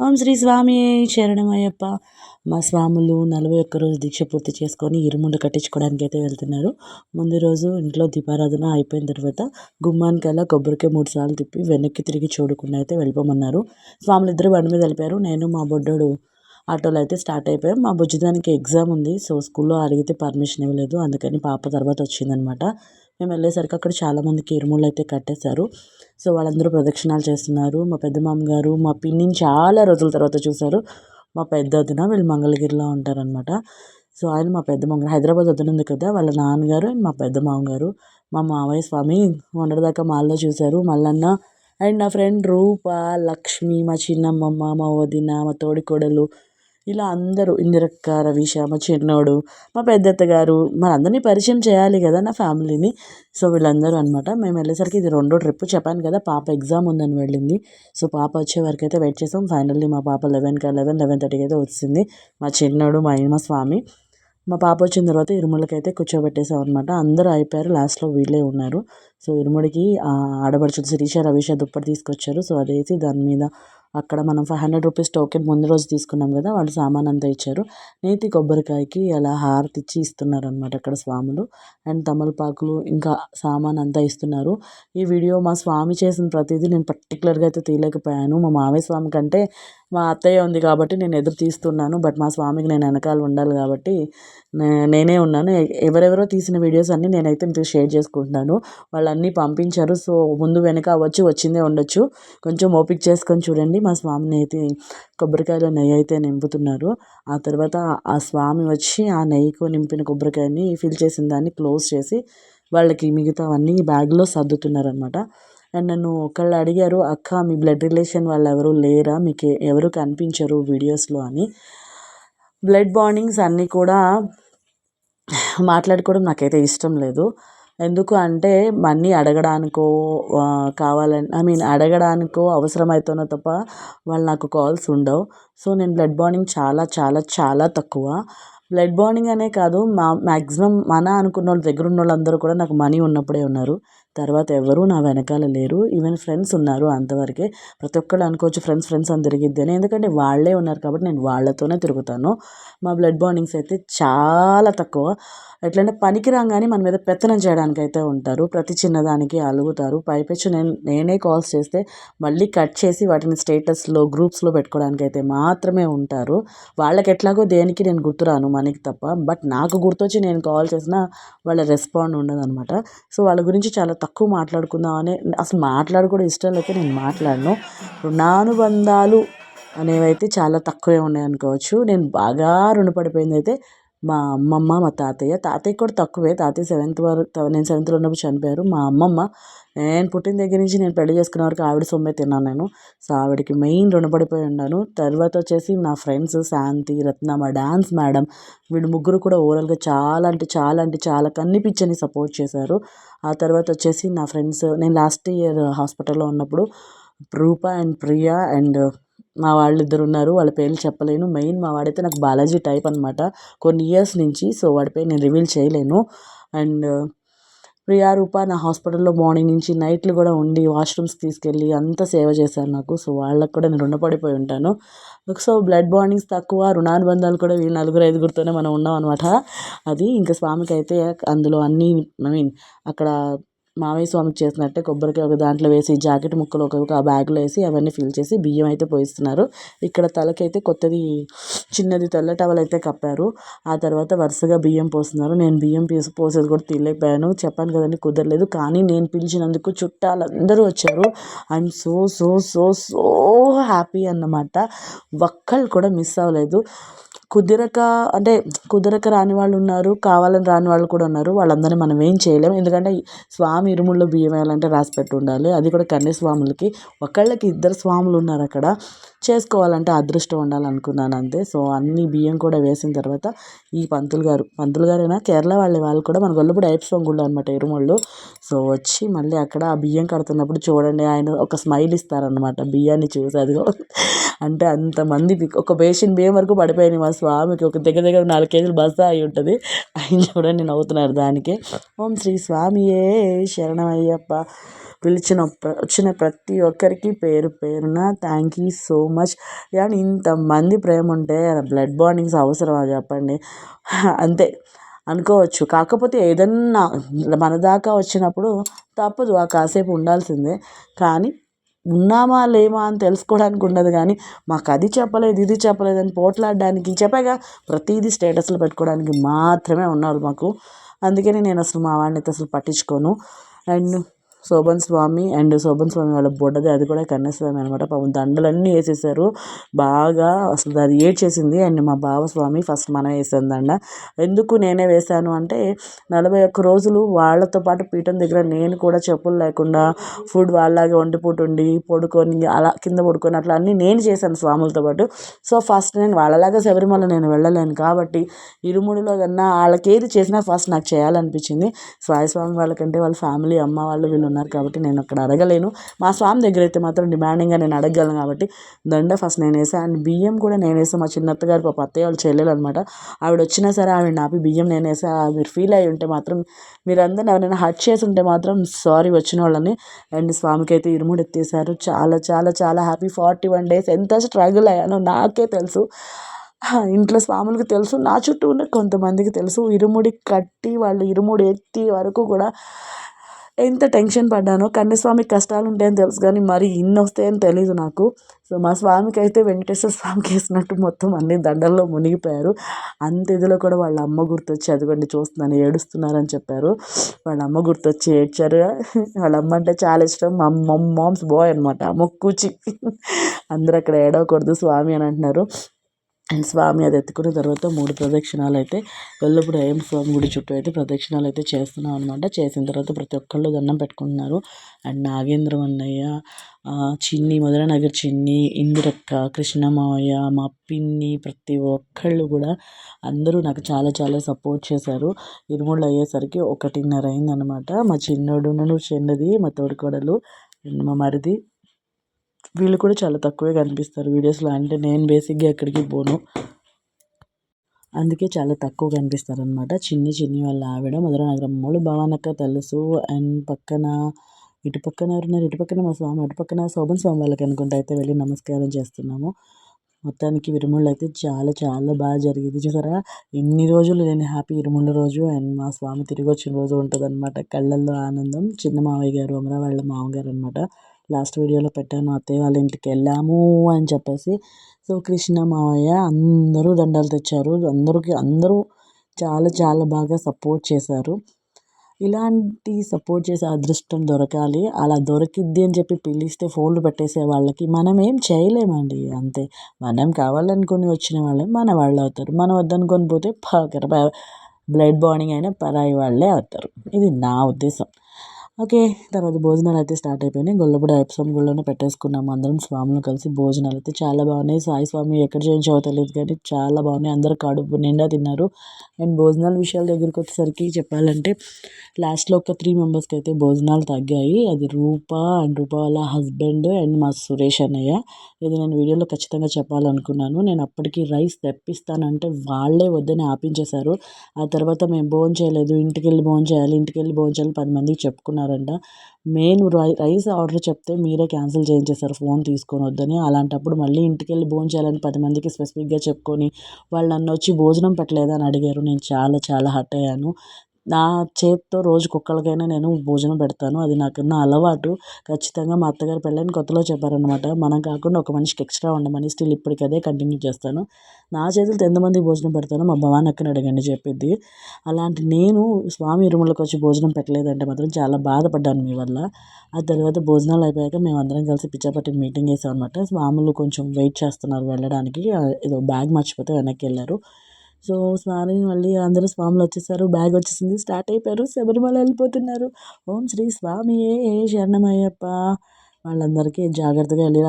ఓం శ్రీ స్వామి శరణమయ్యప్ప. మా స్వాములు నలభై ఒక్క రోజు దీక్ష పూర్తి చేసుకొని ఇరుముండు కట్టించుకోవడానికి అయితే వెళ్తున్నారు. ముందు రోజు ఇంట్లో దీపారాధన అయిపోయిన తర్వాత గుమ్మానికల్లా కొబ్బరికాయ మూడు సార్లు తిప్పి వెనక్కి తిరిగి చూడకుండా అయితే వెళ్ళిపోమన్నారు. స్వాములు ఇద్దరు బండి మీద వెళ్ళిపోయారు. నేను మా బొడ్డోడు ఆటోలో అయితే స్టార్ట్ అయిపోయాం. మా బుజ్జిదానికి ఎగ్జామ్ ఉంది. సో స్కూల్లో అడిగితే పర్మిషన్ ఇవ్వలేదు. అందుకని పాప తర్వాత వచ్చిందనమాట. మేము వెళ్ళేసరికి అక్కడ చాలామందికి ఇరుముళ్ళు అయితే కట్టేశారు. సో వాళ్ళందరూ ప్రదక్షిణాలు చేస్తున్నారు. మా పెద్ద మామగారు మా పిన్నిని చాలా రోజుల తర్వాత చూశారు. మా పెద్ద వదిన వీళ్ళు మంగళగిరిలో ఉంటారనమాట సో ఆయన మా పెద్ద మామగారు హైదరాబాద్ వదిన ఉంది కదా వాళ్ళ నాన్నగారు అండ్ మా పెద్ద మామగారు. మా మావయ్య స్వామి మొన్నటిదాకా మాల్లో చూశారు. మల్లన్న అండ్ నా ఫ్రెండ్ రూప లక్ష్మి మా చిన్నమ్మమ్మ మా వదిన మా తోడికోడలు ఇలా అందరూ ఇందిరక్క రవీష మా చిన్నోడు మా పెద్దత్త గారు అందరినీ పరిచయం చేయాలి కదా నా ఫ్యామిలీని. సో వీళ్ళందరూ అనమాట మేము వెళ్ళేసరికి ఇది రెండో ట్రిప్ చెప్పాను కదా పాప ఎగ్జామ్ ఉందని వెళ్ళింది. సో పాప వచ్చే వరకు అయితే వెయిట్ చేసాం ఫైనల్లీ మా పాప లెవెన్కి లెవెన్ లెవెన్ థర్టీకి అయితే వచ్చింది. మా చిన్నోడు మా మా స్వామి. మా పాప వచ్చిన తర్వాత ఇరుములకైతే కూర్చోబెట్టేసాం అనమాట అందరూ అయిపోయారు లాస్ట్లో వీళ్ళే ఉన్నారు. సో ఇరుముడికి ఆడబడుచు శిరీష రవీష దుప్పటి తీసుకొచ్చారు. సో అది దాని మీద అక్కడ మనం ఫైవ్ హండ్రెడ్ రూపీస్ టోకెన్ ముందు రోజు తీసుకున్నాం కదా వాళ్ళు సామాన్ అంతా ఇచ్చారు. నేతి కొబ్బరికాయకి అలా హారతి ఇచ్చి ఇస్తున్నారు అనమాట అక్కడ స్వాములు. అండ్ తమలపాకులు ఇంకా సామాన్ అంతా ఇస్తున్నారు. ఈ వీడియో మా స్వామి చేసిన ప్రతిదీ నేను పర్టికులర్గా అయితే తీయలేకపోయాను. మా మావయ్య స్వామి కంటే మా అత్తయ్య ఉంది కాబట్టి నేను ఎదురు తీస్తున్నాను. బట్ మా స్వామికి నేను వెనకాల ఉండాలి కాబట్టి నేనే ఉన్నాను. ఎవరెవరో తీసిన వీడియోస్ అన్నీ నేనైతే మీకు షేర్ చేసుకుంటున్నాను. వాళ్ళన్నీ పంపించారు. సో ముందు వెనక అవ్వచ్చు వచ్చిందే ఉండొచ్చు. కొంచెం ఓపిక చేసుకొని చూడండి. మా స్వామిని అయితే కొబ్బరికాయలో నెయ్యి అయితే నింపుతున్నారు. ఆ తర్వాత ఆ స్వామి వచ్చి ఆ నెయ్యితో నింపిన కొబ్బరికాయని ఫిల్ చేసిన దాన్ని క్లోజ్ చేసి వాళ్ళకి మిగతావన్నీ బ్యాగ్లో సర్దుతున్నారనమాట అండ్ నన్ను ఒకళ్ళు అడిగారు అక్క మీ బ్లడ్ రిలేషన్ వాళ్ళు ఎవరు లేరా? మీకు ఎవరు కనిపించరు వీడియోస్లో? అని. బ్లడ్ బాండింగ్స్ అన్నీ కూడా మాట్లాడుకోవడం నాకైతే ఇష్టం లేదు. ఎందుకు అంటే మనీ అడగడానికో కావాలని ఐ మీన్ అడగడానికో అవసరమైతేనో తప్ప వాళ్ళు నాకు కాల్స్ ఉండవు. సో నేను బ్లడ్ బాండింగ్ చాలా చాలా చాలా తక్కువ. బ్లడ్ బాండింగ్ అనే కాదు మా మ్యాక్సిమం మన అనుకున్న వాళ్ళ దగ్గర ఉన్న వాళ్ళందరూ కూడా నాకు మనీ ఉన్నప్పుడే ఉన్నారు. తర్వాత ఎవరు నా వెనకాల లేరు. ఈవెన్ ఫ్రెండ్స్ ఉన్నారు అంతవరకే. ప్రతి ఒక్కళ్ళు అనుకోవచ్చు ఫ్రెండ్స్ ఫ్రెండ్స్ అని తిరిగిద్దని ఎందుకంటే వాళ్ళే ఉన్నారు కాబట్టి నేను వాళ్ళతోనే తిరుగుతాను. మా బ్లడ్ బాండింగ్స్ అయితే చాలా తక్కువ. ఎట్లంటే పనికి రాగానే మన మీద పెత్తనం చేయడానికి అయితే ఉంటారు. ప్రతి చిన్నదానికి అలుగుతారు. పైపెచ్చు నేను నేనే కాల్స్ చేస్తే మళ్ళీ కట్ చేసి వాటిని స్టేటస్లో గ్రూప్స్లో పెట్టుకోవడానికి అయితే మాత్రమే ఉంటారు. వాళ్ళకి ఎట్లాగో దేనికి నేను గుర్తురాను మనకి తప్ప. బట్ నాకు గుర్తొచ్చి నేను కాల్ చేసినా వాళ్ళ రెస్పాండ్ ఉండదు అనమాట సో వాళ్ళ గురించి చాలా తక్కువ మాట్లాడుకుందాం అనే అసలు మాట్లాడు కూడా ఇష్టం లేక నేను మాట్లాడను. రుణానుబంధాలు అనేవైతే చాలా తక్కువే ఉన్నాయి అనుకోవచ్చు. నేను బాగా రుణపడిపోయింది అయితే మా అమ్మమ్మ మా తాతయ్య. తాతయ్య కూడా తక్కువే. తాతయ్య సెవెంత్ వరకు నేను సెవెంత్లో ఉన్నప్పుడు చనిపోయారు. మా అమ్మమ్మ నేను పుట్టిన దగ్గర నుంచి నేను పెళ్ళి చేసుకునే వరకు ఆవిడ సొమ్మే తిన్నాను నేను. సో ఆవిడకి మెయిన్ రుణపడిపోయి ఉన్నాను. తర్వాత వచ్చేసి నా ఫ్రెండ్స్ శాంతి రత్న మా డాన్స్ మేడం వీళ్ళు ముగ్గురు కూడా ఓవరాల్గా చాలా అంటే చాలా అంటే చాలా కన్నిపించని సపోర్ట్ చేశారు. ఆ తర్వాత వచ్చేసి నా ఫ్రెండ్స్ నేను లాస్ట్ ఇయర్ హాస్పిటల్లో ఉన్నప్పుడు రూప అండ్ ప్రియా అండ్ మా వాళ్ళిద్దరు ఉన్నారు. వాళ్ళ పేర్లు చెప్పలేను. మెయిన్ మా వాడైతే నాకు బాలాజీ టైప్ అనమాట కొన్ని ఇయర్స్ నుంచి సో వాడి పేరు నేను రివీల్ చేయలేను. అండ్ ప్రియారూప నా హాస్పిటల్లో మార్నింగ్ నుంచి నైట్లు కూడా ఉండి వాష్రూమ్స్కి తీసుకెళ్ళి అంత సేవ చేశారు నాకు. సో వాళ్ళకు కూడా నేను రుణపడిపోయి ఉంటాను. సో బ్లడ్ బాండింగ్స్ తక్కువ రుణానుబంధాలు కూడా వీళ్ళు నలుగురు ఐదుగురితోనే మనం ఉన్నాం అనమాట అది ఇంకా స్వామికి అయితే అందులో అన్నీ ఐ మీన్ అక్కడ మామయ్య స్వామికి చేసినట్టే కొబ్బరికాయ ఒక దాంట్లో వేసి జాకెట్ ముక్కలు ఒక బ్యాగ్లో వేసి అవన్నీ ఫిల్ చేసి బియ్యం అయితే పోయిస్తున్నారు. ఇక్కడ తలకైతే కొత్తది చిన్నది తెల్ల టవల్ అయితే కప్పారు. ఆ తర్వాత వరుసగా బియ్యం పోస్తున్నారు. నేను బియ్యం పీసు పోసేది కూడా తీయలేకపోయాను. చెప్పాను కదండి కుదరలేదు. కానీ నేను పిలిచినందుకు చుట్టాలందరూ వచ్చారు. I'm so so so so happy అన్నమాట. ఒక్కళ్ళు కూడా మిస్ అవ్వలేదు. కుదరక అంటే కుదరక రాని వాళ్ళు ఉన్నారు కావాలని రాని వాళ్ళు కూడా ఉన్నారు. వాళ్ళందరినీ మనం ఏం చేయలేము ఎందుకంటే స్వామి ఇరుముల్లో బియ్యం వేయాలంటే రాసి పెట్టి ఉండాలి. అది కూడా కన్యస్వాములకి ఒకళ్ళకి ఇద్దరు స్వాములు ఉన్నారు అక్కడ. చేసుకోవాలంటే అదృష్టం ఉండాలనుకున్నాను అంతే. సో అన్ని బియ్యం కూడా వేసిన తర్వాత ఈ పంతులు గారు పంతులు గారైనా? కేరళ వాళ్ళ వాళ్ళు కూడా మన గొల్లపూడి ఐప్ స్వామి గుళ్ళు అనమాట ఇరుముళ్ళు. సో వచ్చి మళ్ళీ అక్కడ ఆ బియ్యం కడుతున్నప్పుడు చూడండి ఆయన ఒక స్మైల్ ఇస్తారనమాట బియ్యాన్ని చూసి అదిగో అంటే అంతమంది ఒక బేసిన్ బియ్యం వరకు పడిపోయినాయి మా స్వామికి ఒక దగ్గర దగ్గర నాలుగు కేజీలు బస్తా అయి ఉంటుంది. ఆయన చూడండి అవుతున్నారు దానికి. ఓం శ్రీ స్వామియే శరణమయ్యప్ప. పిలిచిన వచ్చిన ప్రతి ఒక్కరికి పేరు పేరున thank you so much and ఇంతమంది ప్రేమ ఉంటే బ్లడ్ బాండింగ్స్ అవసరమా చెప్పండి? అంతే. అనుకోవచ్చు. కాకపోతే ఏదన్నా మన దాకా వచ్చినప్పుడు తప్పదు. ఆ కాసేపు ఉండాల్సిందే. కానీ ఉన్నామా లేమా అని తెలుసుకోవడానికి ఉండదు కానీ మాకు అది చెప్పలేదు ఇది చెప్పలేదు అని పోట్లాడడానికి చెప్పాగా ప్రతిదీ స్టేటస్లు పెట్టుకోవడానికి మాత్రమే ఉన్నారు మాకు. అందుకని నేను అసలు మా వాడిని అయితే అసలు పట్టించుకోను. అండ్ శోభన్ స్వామి అండ్ శోభన్ స్వామి వాళ్ళ బుడ్డది అది కూడా కన్యాస్వామి అనమాట పాపం దండలన్నీ వేసేసారు. బాగా అసలు అది ఏడ్చేసింది. అండ్ మా బావస్వామి ఫస్ట్ మనం వేసాను దండ. ఎందుకు నేనే వేశాను అంటే నలభై ఒక్క రోజులు వాళ్ళతో పాటు పీఠం దగ్గర నేను కూడా చెప్పులు లేకుండా ఫుడ్ వాళ్ళలాగే వండిపోటు ఉండి పడుకొని అలా కింద పడుకొని అట్లా అన్నీ నేను చేశాను స్వాములతో పాటు. సో ఫస్ట్ నేను వాళ్ళలాగా శబరిమల నేను వెళ్ళలేను కాబట్టి ఇరుముడిలో కన్నా వాళ్ళకి ఏది చేసినా ఫస్ట్ నాకు చేయాలనిపించింది. సాయి స్వామి వాళ్ళకంటే వాళ్ళ ఫ్యామిలీ అమ్మ వాళ్ళు వీళ్ళు ఉన్నారు కాబట్టి నేను అక్కడ అడగలేను. మా స్వామి దగ్గర అయితే మాత్రం డిమాండింగ్గా నేను అడగలను కాబట్టి దండ ఫస్ట్ నేను వేసాను అండ్ బియ్యం కూడా నేను వేసాను మా చిన్నత్త గారు పాప అత్తయ్య వాళ్ళు చెల్లెలు అనమాట ఆవిడ వచ్చినా సరే ఆవిడ నాపి బియ్యం నేను వేసా మీరు ఫీల్ అయ్యి ఉంటే మాత్రం మీరందరూ ఎవరైనా హర్ట్ చేసి ఉంటే మాత్రం సారీ వచ్చిన వాళ్ళని. అండ్ స్వామికి అయితే ఇరుముడు ఎత్తేసారు. చాలా చాలా చాలా హ్యాపీ ఫార్టీ వన్ డేస్ ఎంత స్ట్రగుల్ అయ్యానో నాకే తెలుసు. ఇంట్లో స్వాములకు తెలుసు. నా చుట్టూ ఉన్న కొంతమందికి తెలుసు. ఇరుముడి కట్టి వాళ్ళు ఇరుముడి ఎత్తి వరకు కూడా ఎంత టెన్షన్ పడ్డానో కన్యస్వామికి కష్టాలు ఉంటాయని తెలుసు కానీ మరి ఇన్ని వస్తాయని తెలియదు నాకు. సో మా స్వామికి అయితే వెంకటేశ్వర స్వామికి వేసినట్టు మొత్తం అన్ని దండల్లో మునిగిపోయారు. అంత ఇదిలో కూడా వాళ్ళ అమ్మ గుర్తొచ్చి అదిగోండి చూస్తున్నాను ఏడుస్తున్నారని చెప్పారు. వాళ్ళ అమ్మ గుర్తొచ్చి ఏడ్చారు. వాళ్ళ అమ్మ అంటే చాలా ఇష్టం. మా మామ్స్ బాయ్ అనమాట మొక్కుచి అందరూ అక్కడ ఏడవకూడదు స్వామి అని అంటున్నారు. అండ్ స్వామి అది ఎత్తుకున్న తర్వాత మూడు ప్రదక్షిణాలు అయితే వెల్లప్పుడు అయ్యం స్వామి గుడి చుట్టూ అయితే ప్రదక్షిణాలు అయితే చేస్తున్నాం అనమాట చేసిన తర్వాత ప్రతి ఒక్కళ్ళు దండం పెట్టుకుంటున్నారు. అండ్ నాగేంద్రం అన్నయ్య చిన్ని మధురనగర్ చిన్ని ఇందిరక్క కృష్ణమావయ్య మా పిన్ని ప్రతి ఒక్కళ్ళు కూడా అందరూ నాకు చాలా చాలా సపోర్ట్ చేశారు. ఇరుముళ్ళు అయ్యేసరికి ఒకటిన్నర అయిందనమాట మా చిన్నోడు నన్ను చిన్నది మా తోడుకోడలు అండ్ మా మరిది వీళ్ళు కూడా చాలా తక్కువే కనిపిస్తారు వీడియోస్లో. అంటే నేను బేసిక్గా ఎక్కడికి పోను. అందుకే చాలా తక్కువ కనిపిస్తారనమాట చిన్ని చిన్ని వాళ్ళ ఆవిడ మధురనగరం మూడు భవానక్క తెలుసు అండ్ పక్కన ఇటు పక్కన ఎవరున్నారు? ఇటు పక్కన మా స్వామి అటు పక్కన శోభన్ స్వామి వాళ్ళకి అనుకుంటా అయితే వెళ్ళి నమస్కారం చేస్తున్నాము. మొత్తానికి విరుముళ్ళు అయితే చాలా చాలా బాగా జరిగింది. చూసారా? ఎన్ని రోజులు నేను హ్యాపీ ఇరుముళ్ళ రోజు అండ్ మా స్వామి తిరిగి వచ్చిన రోజు ఉంటుంది అనమాట కళ్ళల్లో ఆనందం. చిన్న మావయ్య గారు అమరా వాళ్ళ మామగారు అనమాట లాస్ట్ వీడియోలో పెట్టాను అత్తయ్య వాళ్ళ ఇంటికి వెళ్ళాము అని చెప్పేసి. సో కృష్ణ మావయ్య అందరూ దండాలు తెచ్చారు. అందరికి అందరూ చాలా చాలా బాగా సపోర్ట్ చేశారు. ఇలాంటి సపోర్ట్ చేసే అదృష్టం దొరకాలి. అలా దొరికిద్ది అని చెప్పి పిలిస్తే ఫోన్లు పెట్టేసే వాళ్ళకి మనం ఏం చేయలేమండి. అంతే. మనం కావాలనుకుని వచ్చిన వాళ్ళే మన వాళ్ళు అవుతారు. మనం వద్దనుకొని పోతే బ్లడ్ బాండింగ్ అయినా పరాయి వాళ్ళే అవుతారు. ఇది నా ఉద్దేశం. ఓకే తర్వాత భోజనాలు అయితే స్టార్ట్ అయిపోయినాయి. గొల్లపూడి అయ్యప్పస్వామి గుళ్ళోనే పెట్టేసుకున్నాము. అందరం స్వాములు కలిసి భోజనాలు అయితే చాలా బాగున్నాయి. సాయి స్వామి ఎక్కడ చేయించావో తెలియదు కానీ చాలా బాగున్నాయి. అందరూ కడుపు నిండా తిన్నారు. అండ్ భోజనాల విషయాల దగ్గరికి వచ్చేసరికి చెప్పాలంటే లాస్ట్లో ఒక త్రీ మెంబర్స్కి అయితే భోజనాలు తగ్గాయి. అది రూప అండ్ రూప వాళ్ళ హస్బెండ్ అండ్ మా సురేష్ అన్నయ్య. ఇది నేను వీడియోలో ఖచ్చితంగా చెప్పాలనుకున్నాను. నేను అప్పటికి రైస్ తెప్పిస్తానంటే వాళ్ళే వద్దని ఆపించేశారు. ఆ తర్వాత మేము భోజనం చేయలేదు. ఇంటికి వెళ్ళి భోజనం చేయాలి ఇంటికి వెళ్ళి భోజనం చేయాలి పది మందికి చేస్తున్నారంట. మెయిన్ రై రైస్ ఆర్డర్ చెప్తే మీరే క్యాన్సిల్ చేయించేశారు ఫోన్ తీసుకొని వద్దని అలాంటప్పుడు మళ్ళీ ఇంటికి వెళ్ళి భోజనం చేయాలని పది మందికి స్పెసిఫిక్గా చెప్పుకొని వాళ్ళు నన్ను వచ్చి భోజనం పెట్టలేదని అని అడిగారు. నేను చాలా చాలా హర్ట్ అయ్యాను. నా చేత్తో రోజుకి ఒక్కళ్ళకైనా నేను భోజనం పెడతాను. అది నాకు నా అలవాటు. ఖచ్చితంగా మా అత్తగారు పెళ్ళైన కొత్తలో చెప్పారనమాట మనం కాకుండా ఒక మనిషికి ఎక్స్ట్రా ఉండమని స్టిల్ ఇప్పటికి అదే కంటిన్యూ చేస్తాను. నా చేతులతో ఎంతమంది భోజనం పెడతానో మా భవాని అక్కని అడగండి చెప్పిద్ది. అలాంటి నేను స్వామి ఇరుములకు వచ్చి భోజనం పెట్టలేదంటే మాత్రం చాలా బాధపడ్డాను మీ వల్ల. ఆ తర్వాత భోజనాలు అయిపోయాక మేము అందరం కలిసి పిచ్చాపట్టి మీటింగ్ వేసాం అనమాట స్వాములు కొంచెం వెయిట్ చేస్తున్నారు వెళ్ళడానికి. ఏదో బ్యాగ్ మర్చిపోతే వెనక్కి వెళ్ళారు. సో స్వామి మళ్ళీ అందరూ స్వాములు వచ్చేసారు బ్యాగ్ వచ్చేసింది. స్టార్ట్ అయిపోయారు శబరిమల వెళ్ళిపోతున్నారు. ఓం శ్రీ స్వామియే శరణమయ్యప్ప. వాళ్ళందరికీ జాగ్రత్తగా వెళ్ళి